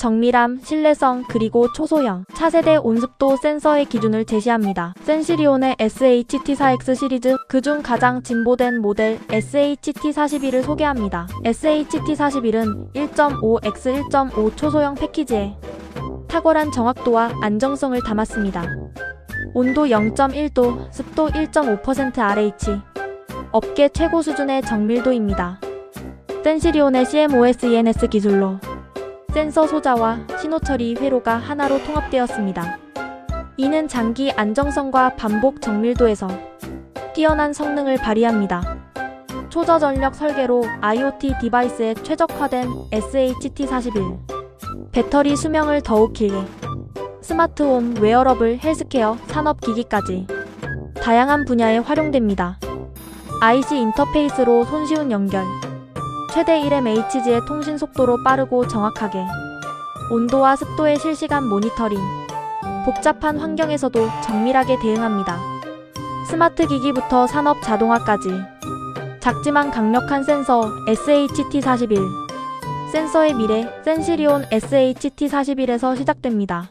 정밀함, 신뢰성, 그리고 초소형, 차세대 온습도 센서의 기준을 제시합니다. 센시리온의 SHT4X 시리즈, 그중 가장 진보된 모델 SHT41을 소개합니다. SHT41은 1.5X 1.5 초소형 패키지에 탁월한 정확도와 안정성을 담았습니다. 온도 0.1도, 습도 1.5% RH. 업계 최고 수준의 정밀도입니다. 센시리온의 CMOS ENS 기술로 센서 소자와 신호 처리 회로가 하나로 통합되었습니다. 이는 장기 안정성과 반복 정밀도에서 뛰어난 성능을 발휘합니다. 초저전력 설계로 IoT 디바이스에 최적화된 SHT41 배터리 수명을 더욱 길게 스마트홈, 웨어러블, 헬스케어, 산업기기까지 다양한 분야에 활용됩니다. IC 인터페이스로 손쉬운 연결 최대 1mHz의 통신 속도로 빠르고 정확하게 온도와 습도의 실시간 모니터링 복잡한 환경에서도 정밀하게 대응합니다. 스마트 기기부터 산업 자동화까지 작지만 강력한 센서 SHT41 센서의 미래 센시리온 SHT41에서 시작됩니다.